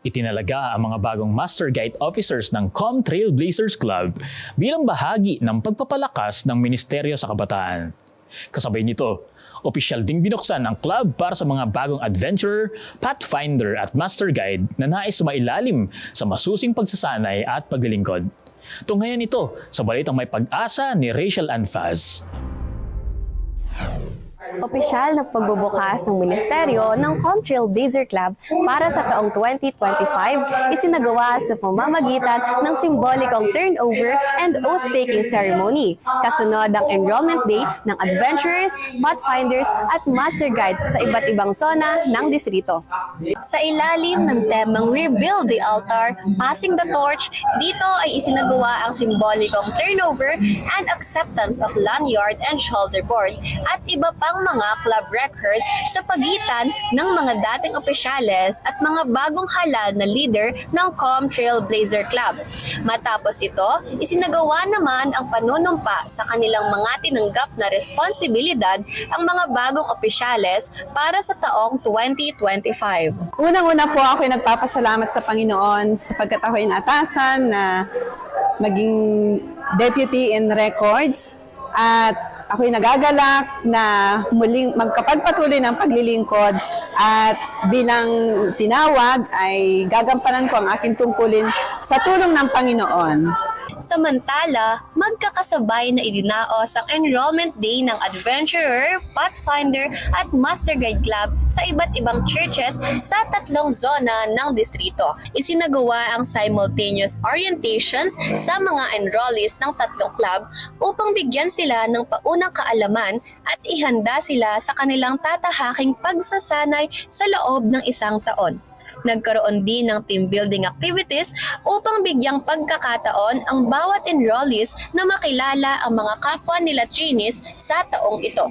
Itinalaga ang mga bagong Master Guide Officers ng Com Trailblazers Club bilang bahagi ng pagpapalakas ng Ministeryo sa Kabataan. Kasabay nito, opisyal ding binuksan ang club para sa mga bagong adventurer, pathfinder at master guide na nais sumailalim sa masusing pagsasanay at paglilingkod. Tunghayan ito sa balitang may pag-asa ni Rachel Anfaz. Opisyal na pagbubukas ng Ministeryo ng Comtrail Blazer Club para sa taong 2025 isinagawa sa pamamagitan ng simbolikong turnover and oath-taking ceremony. Kasunod ang enrollment day ng adventurers, pathfinders at master guides sa iba't ibang zona ng distrito. Sa ilalim ng temang Rebuild the Altar, Passing the Torch, dito ay isinagawa ang simbolikong turnover and acceptance of lanyard and shoulder board at iba pang mga club records sa pagitan ng mga dating opisyales at mga bagong halal na leader ng Com Trailblazer Club. Matapos ito, isinagawa naman ang panunumpa sa kanilang mga tinanggap na responsibilidad ang mga bagong opisyales para sa taong 2025. Unang-una po ako ay nagpapasalamat sa Panginoon sapagkat ako ay naatasan na maging deputy in records at ako'y nagagalak na muling magkapagpatuloy ng paglilingkod at bilang tinawag ay gagampanan ko ang aking tungkulin sa tulong ng Panginoon. Samantala, magkakasabay na idinaos ang enrollment day ng Adventurer, Pathfinder at Master Guide Club sa iba't ibang churches sa tatlong zona ng distrito. Isinagawa ang simultaneous orientations sa mga enrollees ng tatlong club upang bigyan sila ng paunang kaalaman at ihanda sila sa kanilang tatahaking pagsasanay sa loob ng isang taon. Nagkaroon din ng team building activities upang bigyang pagkakataon ang bawat enrollees na makilala ang mga kapwa nila trainees sa taong ito.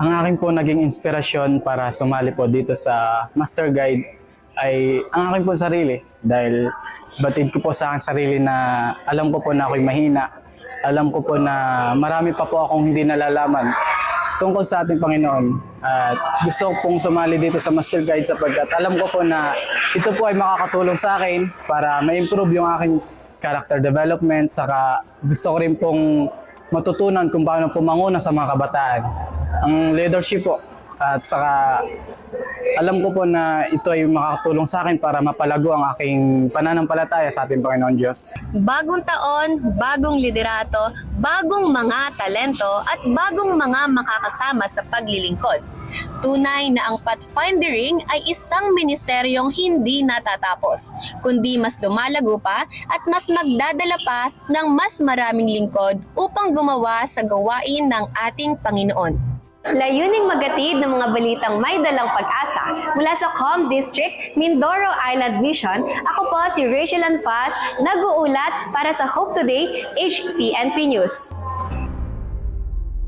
Ang akin po naging inspirasyon para sumali po dito sa Master Guide ay ang akin po sarili dahil batid ko po sa akin sarili na alam ko po na ako'y mahina. Alam ko po na marami pa po akong hindi nalalaman tungkol sa ating Panginoon. At gusto ko pong sumali dito sa Master Guide sapagkat alam ko po na ito po ay makakatulong sa akin para ma-improve yung aking character development. Saka gusto ko rin pong matutunan kung paano pumanguna sa mga kabataan. Ang leadership po. At saka alam ko po na ito ay makakatulong sa akin para mapalago ang aking pananampalataya sa ating Panginoon Diyos. Bagong taon, bagong liderato, bagong mga talento at bagong mga makakasama sa paglilingkod. Tunay na ang pathfindering ay isang ministeryong hindi natatapos, kundi mas lumalago pa at mas magdadala pa ng mas maraming lingkod upang gumawa sa gawain ng ating Panginoon. Layuning magatid ng mga balitang may dalang pag-asa mula sa Com District, Mindoro Island Mission. Ako po si Rachel Anfas, nag-uulat para sa Hope Today, HCNP News.